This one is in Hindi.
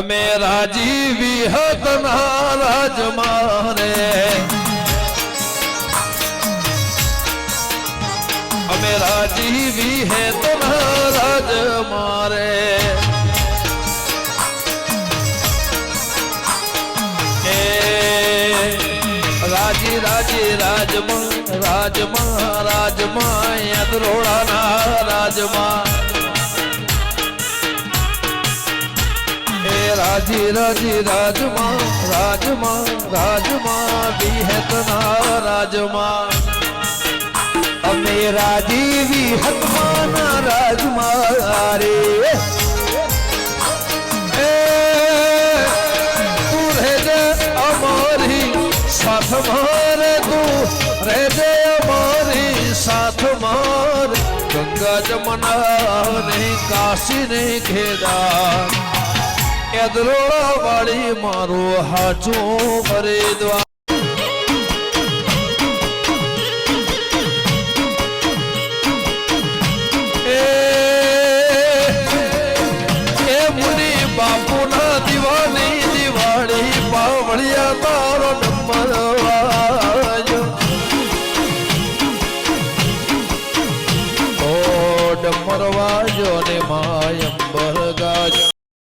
मेरा जीवी है तुम्हारा जमारे मेरा जीवी है तुम्हारा जमारे राज़ी राज़ी, राजमा राजमा राजमा यद रोड़ा ना राजमा राज़ी राज़ी, राजमा राजमा राजमा, भी है तना राजमा। मेरा जीवी हनुमाना राजमा रे तू रह जा हमारी साथ मार तू, रह जा हमारी साथ मार। गंगा जमुना नहीं, काशी नहीं खेदा એદરો વાળી મારો હાચું ફરી દ્વાર બાપુના દિવાની દિવાળી પાવળિયા તારો ડમરવાજો ઓ ડમરવાજો ને માય